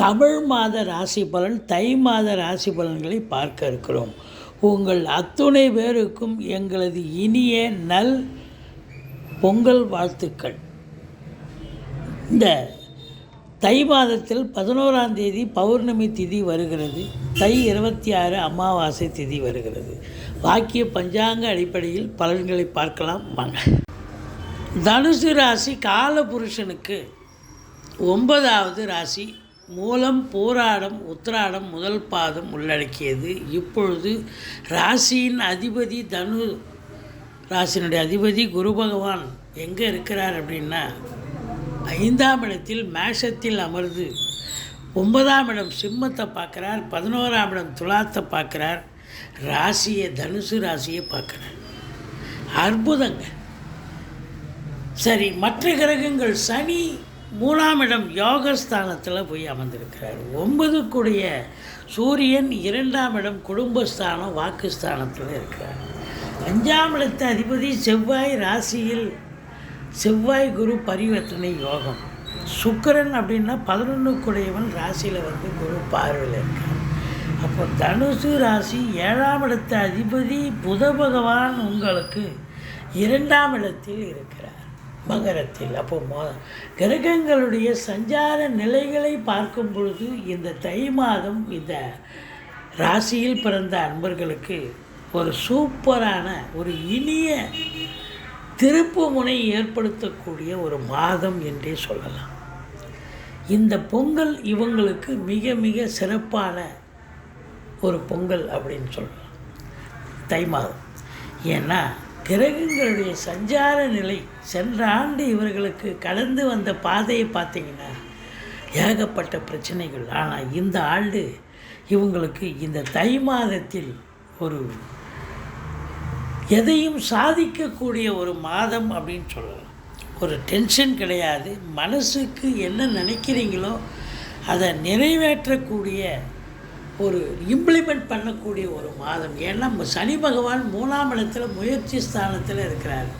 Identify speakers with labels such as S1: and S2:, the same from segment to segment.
S1: தமிழ் மாத ராசி பலன் தை மாத ராசி பலன்களை பார்க்க இருக்கிறோம். உங்கள் அத்துணை பேருக்கும் எங்களது இனிய நல் பொங்கல் வாழ்த்துக்கள். இந்த தை மாதத்தில் பதினோராம் தேதி பௌர்ணமி திதி வருகிறது. தை இருபத்தி ஆறு அமாவாசை திதி வருகிறது. வாக்கிய பஞ்சாங்க அடிப்படையில் பலன்களை பார்க்கலாம். வாங்க. தனுசு ராசி காலபுருஷனுக்கு ஒன்பதாவது ராசி. மூலம் போராடம் உத்திராடம் முதல் பாதம் உள்ளடக்கியது. இப்பொழுது ராசியின் அதிபதி தனு ராசியினுடைய அதிபதி குரு பகவான் எங்கே இருக்கிறார் அப்படின்னா ஐந்தாம் இடத்தில் மேஷத்தில் அமர்ந்து ஒன்பதாம் இடம் சிம்மத்தை பார்க்குறார் பதினோராம் இடம் துலாத்தை பார்க்குறார் ராசியை தனுசு ராசியை பார்க்குறார். அற்புதங்க. சரி மற்ற கிரகங்கள் சனி மூணாம் இடம் யோகஸ்தானத்தில் போய் அமர்ந்திருக்கிறார். ஒன்பதுக்குடைய சூரியன் இரண்டாம் இடம் குடும்பஸ்தானம் வாக்குஸ்தானத்தில் இருக்கிறார் அஞ்சாம் இடத்து அதிபதி செவ்வாய் ராசியில் செவ்வாய் குரு பரிவர்த்தனை யோகம். சுக்கரன் அப்படின்னா பதினொன்றுக்குடையவன் ராசியில் வந்து குரு பார்வையில் இருக்கார். அப்போ தனுசு ராசி ஏழாம் இடத்து அதிபதி புத பகவான் உங்களுக்கு இரண்டாம் இடத்தில் இருக்கிறார். மகரத்தில். அப்போ மோ கிரகங்களுடைய சஞ்சார நிலைகளை பார்க்கும் பொழுது இந்த தை மாதம் இந்த ராசியில் பிறந்த அன்பர்களுக்கு ஒரு சூப்பரான ஒரு இனிய திருப்பு முனை ஏற்படுத்தக்கூடிய ஒரு மாதம் என்றே சொல்லலாம். இந்த பொங்கல் இவங்களுக்கு மிக மிக சிறப்பான ஒரு பொங்கல் அப்படின்னு சொல்லலாம். தை மாதம். ஏன்னா கிரகங்களுடைய சஞ்சார நிலை. சென்ற ஆண்டு இவர்களுக்கு கடந்து வந்த பாதையை பார்த்தீங்கன்னா ஏகப்பட்ட பிரச்சனைகள். ஆனால் இந்த ஆண்டு இவங்களுக்கு இந்த தை மாதத்தில் ஒரு எதையும் சாதிக்கக்கூடிய ஒரு மாதம் அப்படின்னு சொல்லலாம். ஒரு டென்ஷன் கிடையாது. மனசுக்கு என்ன நினைக்கிறீங்களோ அதை நிறைவேற்றக்கூடிய ஒரு இம்ப்ளிமெண்ட் பண்ணக்கூடிய ஒரு மாதம். ஏன்னா சனி பகவான் மூணாம் இடத்துல முயற்சி ஸ்தானத்தில் இருக்கிறார்.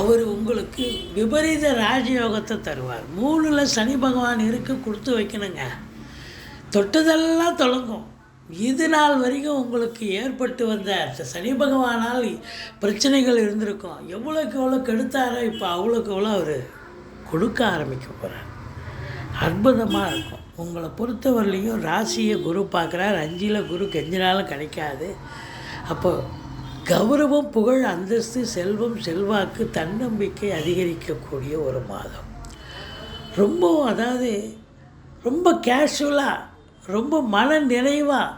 S1: அவர் உங்களுக்கு விபரீத ராஜயோகத்தை தருவார். மூணில் சனி பகவான் இருக்க கொடுத்து வைக்கணுங்க. தொட்டதெல்லாம் தொடங்கும் இது நாள் வரைக்கும் உங்களுக்கு ஏற்பட்டு வந்த சனி பகவானால் பிரச்சனைகள் இருந்திருக்கும். எவ்வளோக்கு எவ்வளோ கெடுத்தாரோ இப்போ அவ்வளோக்கு எவ்வளோ அவர் கொடுக்க ஆரம்பிக்க போகிறார் அற்புதமாக இருக்கும். உங்களை பொறுத்தவரையிலையும் ராசியை குரு பார்க்குறார். அஞ்சில் குரு கெஞ்சினாலும் கிடைக்காது. அப்போ கௌரவம் புகழ் அந்தஸ்து செல்வம் செல்வாக்கு தன்னம்பிக்கை அதிகரிக்கக்கூடிய ஒரு மாதம். ரொம்ப அதாவது ரொம்ப கேஷுவலாக ரொம்ப மன நிறைவாக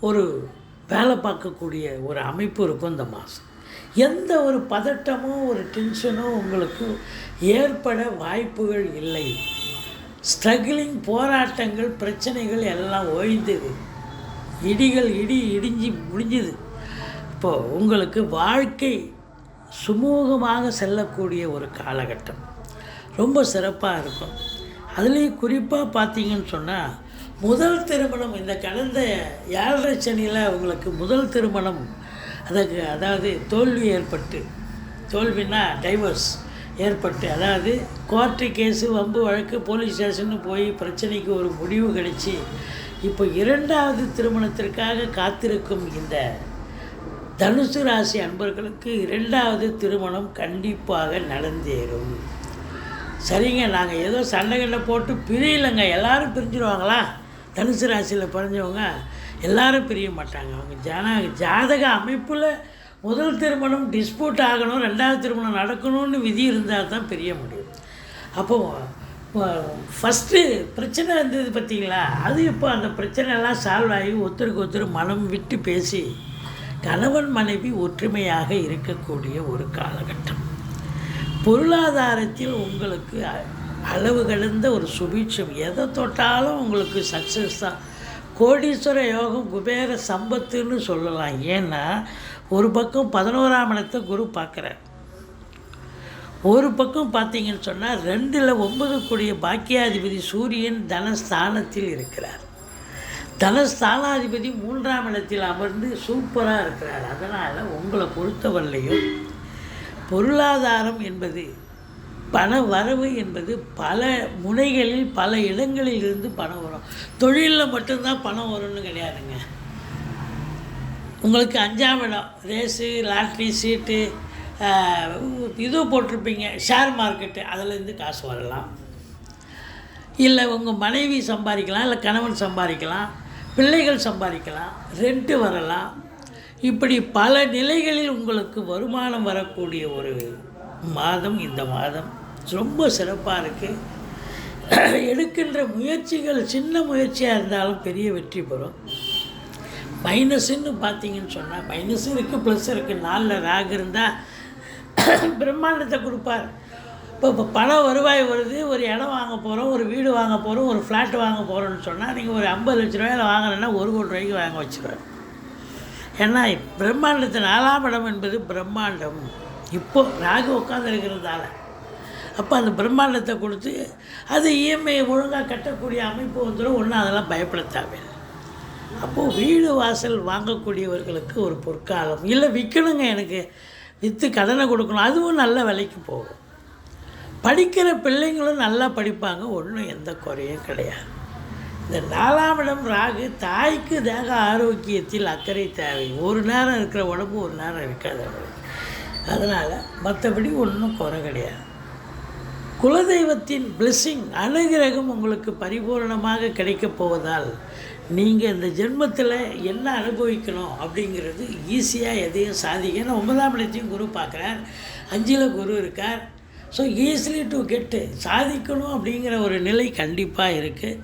S1: ஒரு வேலை பார்க்கக்கூடிய ஒரு அமைப்பு இருக்கும் இந்த மாதம். எந்த ஒரு பதட்டமோ ஒரு டென்ஷனோ உங்களுக்கு ஏற்பட வாய்ப்புகள் இல்லை. ஸ்ட்ரகிளிங் போராட்டங்கள் பிரச்சனைகள் எல்லாம் ஓய்ந்தது. இடிகள் இடி இடிஞ்சு முடிஞ்சுது. இப்போது உங்களுக்கு வாழ்க்கை சுமூகமாக செல்லக்கூடிய ஒரு காலகட்டம். ரொம்ப சிறப்பாக இருக்கும். அதுலேயும் குறிப்பாக பார்த்தீங்கன்னு சொன்னால் முதல் திருமணம் இந்த கடந்த ஏழரை சனியில் உங்களுக்கு முதல் திருமணம். அதுக்கு அதாவது தோல்வி ஏற்பட்டு தோல்வின்னா டைவர்ஸ் ஏற்பட்டு அதாவது கோர்ட்டு கேஸு வம்பு வழக்கு போலீஸ் ஸ்டேஷன்னு போய் பிரச்சனைக்கு ஒரு முடிவு கிடைச்சி இப்போ இரண்டாவது திருமணத்திற்காக காத்திருக்கும் இந்த தனுசு ராசி அன்பர்களுக்கு இரண்டாவது திருமணம் கண்டிப்பாக நடந்தேறும். சரிங்க நாங்கள் ஏதோ சண்டைகளில் போட்டு பிரியலைங்க எல்லோரும் பிரிஞ்சிருவாங்களா? தனுசு ராசியில் பிறஞ்சவங்க எல்லாரும் பிரிய மாட்டாங்க. அவங்க ஜன ஜாதக அமைப்பில் முதல் திருமணம் டிஸ்பியூட் ஆகணும் ரெண்டாவது திருமணம் நடக்கணும்னு விதி இருந்தால் தான் பிரிய முடியும். அப்போது ஃபஸ்ட்டு பிரச்சனை இருந்தது பார்த்தீங்களா? அது இப்போ அந்த பிரச்சனைலாம் சால்வ் ஆகி ஒருத்தருக்கு ஒருத்தர் மனம் விட்டு பேசி கணவன் மனைவி ஒற்றுமையாக இருக்கக்கூடிய ஒரு காலகட்டம். பொருளாதாரத்தில் உங்களுக்கு அளவு கடந்த ஒரு சுபீட்சம். எதை தொட்டாலும் உங்களுக்கு சக்ஸஸ் தான். கோடீஸ்வர யோகம் குபேர சம்பத்துன்னு சொல்லலாம். ஏன்னா ஒரு பக்கம் பதினோராம் இடத்தை குரு பார்க்குறார். ஒரு பக்கம் பார்த்தீங்கன்னு சொன்னால் ரெண்டில் ஒன்பது கூடிய பாக்கியாதிபதி சூரியன் தனஸ்தானத்தில் இருக்கிறார். தனஸ்தானாதிபதி மூன்றாம் இடத்தில் அமர்ந்து சூப்பராக இருக்கிறார். அதனால் உங்களை பொறுத்தவரையிலையும் பொருளாதாரம் என்பது பண வரவு என்பது பல முனைகளில் பல இடங்களில் இருந்து பணம் வரும். தொழிலில் மட்டும்தான் பணம் வரும்னு கிடையாதுங்க. உங்களுக்கு அஞ்சாம் இடம். ரேஸு லாட்ரி சீட்டு இது போட்டிருப்பீங்க. ஷேர் மார்க்கெட்டு அதுலேருந்து காசு வரலாம். இல்லை உங்கள் மனைவி சம்பாதிக்கலாம் இல்லை கணவன் சம்பாதிக்கலாம் பிள்ளைகள் சம்பாதிக்கலாம் ரெண்ட்டு வரலாம். இப்படி பல நிலைகளில் உங்களுக்கு வருமானம் வரக்கூடிய ஒரு மாதம் இந்த மாதம். ரொம்ப சிறப்பாக இருக்குது எடுக்கின்ற முயற்சிகள் சின்ன முயற்சியாக இருந்தாலும் பெரிய வெற்றி பெறும். மைனஸ்ன்னு பார்த்தீங்கன்னு சொன்னால் மைனஸும் இருக்குது ப்ளஸ் இருக்குது நாலில் ராகு இருந்தால் பிரம்மாண்டத்தை கொடுப்பார். இப்போ இப்போ பணம் வருவாய் வருது ஒரு இடம் வாங்க போகிறோம் ஒரு வீடு வாங்க போகிறோம் ஒரு ஃப்ளாட் வாங்க போகிறோம்னு சொன்னால் நீங்கள் ஒரு ஐம்பது லட்ச ரூபாயில் வாங்கினேன்னா ஒரு கோடி ரூபாய்க்கு வாங்க வச்சுருவேன் ஏன்னா பிரம்மாண்டத்து நாலாம் இடம் என்பது பிரம்மாண்டம். இப்போ ராகு உட்காந்துருக்கிறதால அப்போ அந்த பிரம்மாண்டத்தை கொடுத்து அது இஎம்ஐ ஒழுங்காக கட்டக்கூடிய அமைப்பு வந்துடும் ஒன்றும் அதெல்லாம் பயப்பட தேவையில்லை. அப்போது வீடு வாசல் வாங்கக்கூடியவர்களுக்கு ஒரு பொற்காலம். இல்லை விற்கணுங்க எனக்கு. விற்று கடனை கொடுக்கணும். அதுவும் நல்ல விலைக்கு போகும். படிக்கிற பிள்ளைங்களும் நல்லா படிப்பாங்க. ஒன்றும் எந்த குறையும் கிடையாது. இந்த நாலாம் இடம் ராகு தாய்க்கு தேக ஆரோக்கியத்தில் அக்கறை தேவை. ஒரு நேரம் இருக்கிற உடம்பு ஒரு நேரம் இருக்காது அவங்களுக்கு. அதனால் மற்றபடி ஒன்றும் குறை கிடையாது. குலதெய்வத்தின் பிளெஸ்ஸிங் அனுகிரகம் உங்களுக்கு பரிபூரணமாக கிடைக்கப் போவதால் நீங்கள் இந்த ஜென்மத்தில் என்ன அனுபவிக்கணும் அப்படிங்கிறது ஈஸியாக எதையும் சாதிக்க ஏன்னா ஒன்பதாம் இடத்தையும் குரு பார்க்குறார். அஞ்சில் குரு இருக்கார். ஸோ ஈஸிலி டு கெட்டு சாதிக்கணும் அப்படிங்கிற ஒரு நிலை கண்டிப்பாக இருக்குது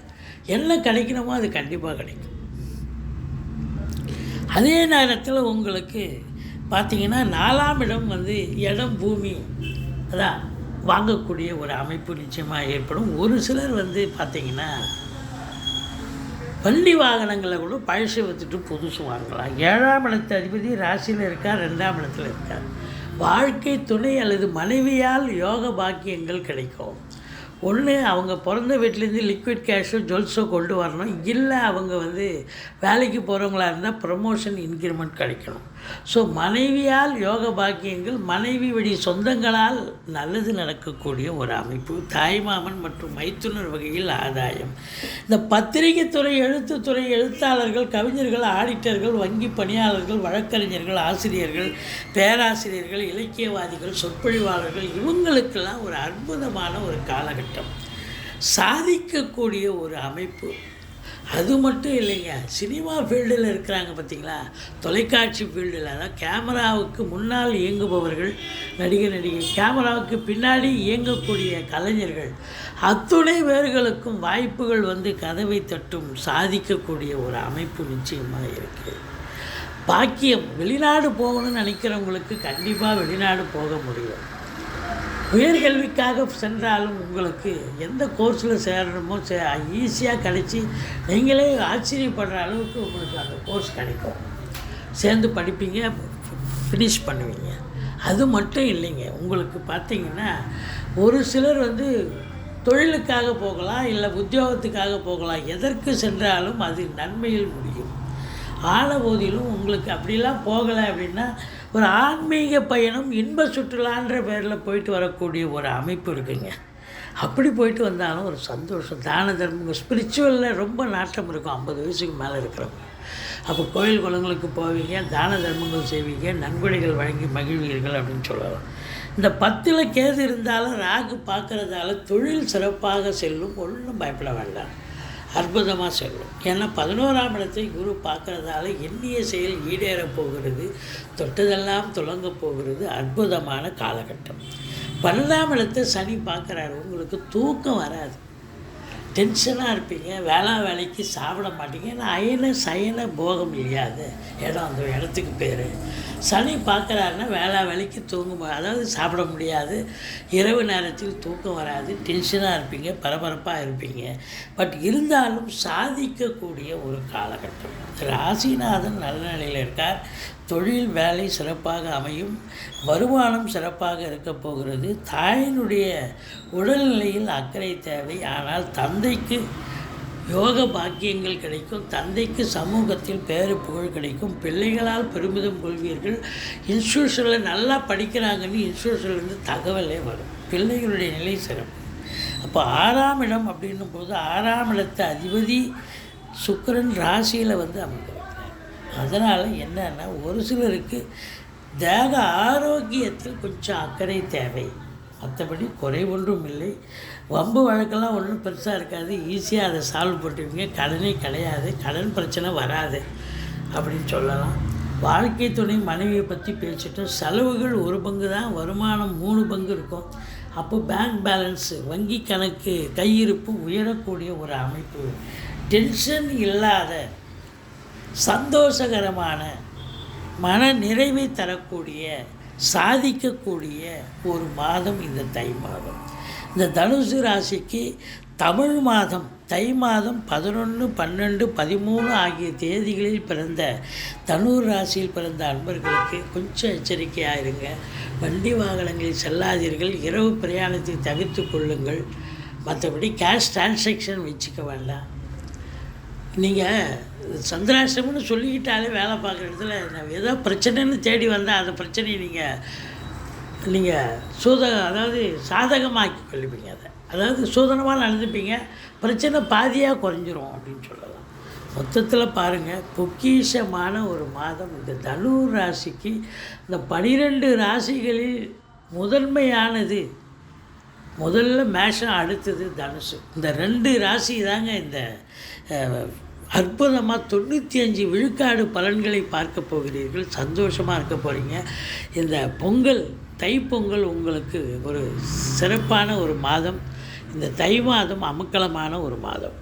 S1: என்ன கிடைக்கணுமோ அது கண்டிப்பாக கிடைக்கும். அதே நேரத்தில் உங்களுக்கு பார்த்திங்கன்னா நாலாம் இடம் வந்து இடம் பூமி. அதான். வாங்கக்கூடிய ஒரு அமைப்பு நிச்சயமாக ஏற்படும். ஒரு சிலர் வந்து பார்த்திங்கன்னா வண்டி வாகனங்களை கூட பழசு வச்சுட்டு புதுசு வாங்கலாம். ஏழாம் இடத்து அதிபதி ராசியில் இருக்கார் ரெண்டாம் இடத்துல இருக்கார். வாழ்க்கை துணை அல்லது மனைவியால் யோக பாக்கியங்கள் கிடைக்கும். ஒன்று அவங்க பிறந்த வீட்டிலேருந்து லிக்விட் கேஷோ ஜுவல்ஸோ கொண்டு வரணும். இல்லை அவங்க வந்து வேலைக்கு போகிறவங்களா இருந்தால் ப்ரமோஷன் இன்க்ரிமெண்ட் கிடைக்கணும். ஸோ மனைவியால் யோக பாக்கியங்கள் மனைவி வழி சொந்தங்களால் நல்லது நடக்கக்கூடிய ஒரு அமைப்பு. தாய்மாமன் மற்றும் மைத்துனர் வகையில் ஆதாயம். இந்த பத்திரிகை துறை எழுத்துத்துறை எழுத்தாளர்கள் கவிஞர்கள் ஆடிட்டர்கள் வங்கி பணியாளர்கள் வழக்கறிஞர்கள் ஆசிரியர்கள் பேராசிரியர்கள் இலக்கியவாதிகள் சொற்பொழிவாளர்கள் இவங்களுக்கெல்லாம் ஒரு அற்புதமான ஒரு காலகட்டம். சாதிக்கக்கூடிய ஒரு அமைப்பு. அது மட்டும் இல்லைங்க. சினிமா ஃபீல்டில் இருக்கிறாங்க பார்த்தீங்களா? தொலைக்காட்சி ஃபீல்டில் அதான் கேமராவுக்கு முன்னால் இயங்குபவர்கள் நடிகர் நடிகை கேமராவுக்கு பின்னாடி இயங்கக்கூடிய கலைஞர்கள் அத்துணை பேர்களுக்கும் வாய்ப்புகள் வந்து கதவை தட்டும் சாதிக்கக்கூடிய ஒரு அமைப்பு நிச்சயமாக இருக்குது பாக்கியம் வெளிநாடு போகணும்னு நினைக்கிறவங்களுக்கு கண்டிப்பாக வெளிநாடு போக முடியும். உயர்கல்விக்காக சென்றாலும் உங்களுக்கு எந்த கோர்ஸில் சேரணுமோ சே ஈஸியாக கிடைச்சி நீங்களே ஆச்சரியப்படுற அளவுக்கு உங்களுக்கு அந்த கோர்ஸ் கிடைக்கும். சேர்ந்து படிப்பீங்க ஃபினிஷ் பண்ணுவீங்க. அது மட்டும் இல்லைங்க. உங்களுக்கு பார்த்தீங்கன்னா ஒரு சிலர் வந்து தொழிலுக்காக போகலாம் இல்லை உத்தியோகத்துக்காக போகலாம். எதற்கு சென்றாலும் அது நன்மையில் முடியும். ஆன போதிலும் உங்களுக்கு அப்படிலாம் போகலை அப்படின்னா ஒரு ஆன்மீக பயணம் இன்ப சுற்றுலான்ற பேரில் போயிட்டு வரக்கூடிய ஒரு அமைப்பு இருக்குங்க. அப்படி போயிட்டு வந்தாலும் ஒரு சந்தோஷம். தான தர்மம் ஸ்பிரிச்சுவலில் ரொம்ப நாட்டம் இருக்கும். ஐம்பது வயசுக்கு மேலே இருக்கிறவங்க. அப்போ கோயில் குளங்களுக்கு போவீங்க தான தர்மங்கள் செய்வீங்க நன்கொடைகள் வழங்கி மகிழ்வீர்கள் அப்படின்னு சொல்லலாம் இந்த பத்தில் கேது இருந்தாலும் ராகு பார்க்குறதால தொழில் சிறப்பாக செல்லும் ஒன்றும் பயப்பட வேண்டாம். அற்புதமாக செல்லும். ஏன்னா பதினோராம் இடத்தை குரு பார்க்குறதால எண்ணிய செயல் ஈடேறப் போகிறது தொட்டதெல்லாம் துலங்க போகிறது அற்புதமான காலகட்டம். பன்னெண்டாம் இடத்தை சனி பார்க்குறாரு. உங்களுக்கு தூக்கம் வராது. டென்ஷனாக இருப்பீங்க. வேளா வேலைக்கு சாப்பிட மாட்டீங்க. ஏன்னா அயன சயன போகம் இல்லையாது இடம். அந்த இடத்துக்கு பேர். சனி பார்க்குறாருன்னா வேளா வேலைக்கு தூங்க அதாவது சாப்பிட முடியாது. இரவு நேரத்தில் தூக்கம் வராது. டென்ஷனாக இருப்பீங்க பரபரப்பாக இருப்பீங்க. பட் இருந்தாலும் சாதிக்கக்கூடிய ஒரு காலகட்டம். ராசிநாதன் நல்ல நிலையில் இருக்கார். தொழில் வேலை சிறப்பாக அமையும். வருமானம் சிறப்பாக இருக்க போகிறது. தாயினுடைய உடல்நிலையில் அக்கறை தேவை. ஆனால் தந்தைக்கு யோக பாக்கியங்கள் கிடைக்கும் தந்தைக்கு சமூகத்தில் பேரு புகழ் கிடைக்கும் பிள்ளைகளால் பெருமிதம் கொள்வீர்கள். இன்ஸ்டியூஷனில் நல்லா படிக்கிறாங்கன்னு இன்ஸ்டியூஷன்லேருந்து தகவலே வரும். பிள்ளைகளுடைய நிலை சிறப்பு. அப்போ ஆறாம் இடம் அப்படின்னும் போது ஆறாம் இடத்து அதிபதி சுக்கரன் ராசியில் வந்து அமைந்திருக்கிறார் அதனால் என்னன்னா ஒரு சிலருக்கு தேக ஆரோக்கியத்தில் கொஞ்சம் அக்கறை தேவை. மற்றபடி குறை ஒன்றும் இல்லை. வம்பு வழக்கெல்லாம் ஒன்றும் பெருசாக இருக்காது. ஈஸியாக அதை சால்வ் பண்ணிடுவீங்க. கடனே கிடையாது. கடன் பிரச்சனை வராது அப்படின்னு சொல்லலாம். வாழ்க்கை துணை மனைவியை பற்றி பேசிட்டோம் செலவுகள் ஒரு பங்கு தான் வருமானம் மூணு பங்கு இருக்கும். அப்போ பேங்க் பேலன்ஸு வங்கி கணக்கு கையிருப்பு உயரக்கூடிய ஒரு அமைப்பு. டென்ஷன் இல்லாத சந்தோஷகரமான மன நிறைவை தரக்கூடிய சாதிக்கக்கூடிய ஒரு மாதம் இந்த தை மாதம். இந்த தனுசு ராசிக்கு தமிழ் மாதம் தை மாதம் பதினொன்று பன்னெண்டு பதிமூணு ஆகிய தேதிகளில் பிறந்த தனுர் ராசியில் பிறந்த அன்பர்களுக்கு கொஞ்சம் எச்சரிக்கையாக இருங்க. வண்டி வாகனங்களில் செல்லாதீர்கள். இரவு பிரயாணத்தை தவிர்த்து கொள்ளுங்கள். மற்றபடி கேஷ் டிரான்சாக்ஷன் வச்சுக்க வேண்டாம். நீங்கள் சந்திராசிரமம்னு சொல்லிக்கிட்டாலே வேலை பார்க்குற இடத்துல நான் ஏதோ பிரச்சனைன்னு தேடி வந்தால் அந்த பிரச்சனையை நீங்கள் நீங்கள் சூத அதாவது சாதகமாக்கி கொள்ளுவீங்க அதை. அதாவது சூதனமாக நடந்துப்பீங்க பிரச்சனை பாதியாக குறைஞ்சிரும் அப்படின்னு சொல்லலாம். மொத்தத்தில் பாருங்கள் பொக்கிஷமான ஒரு மாதம் இந்த தனுர் ராசிக்கு இந்த பனிரெண்டு ராசிகளில் முதன்மையானது முதல்ல மேஷம் அடுத்தது தனுசு. இந்த ரெண்டு ராசி தாங்க இந்த அற்புதமாக தொண்ணூற்றி அஞ்சு விழுக்காடு பலன்களை பார்க்க போகிறீர்கள். சந்தோஷமாக இருக்க போகிறீங்க இந்த பொங்கல் தைப்பொங்கல் உங்களுக்கு ஒரு சிறப்பான ஒரு மாதம். இந்த தை மாதம் அமுக்கலமான ஒரு மாதம்.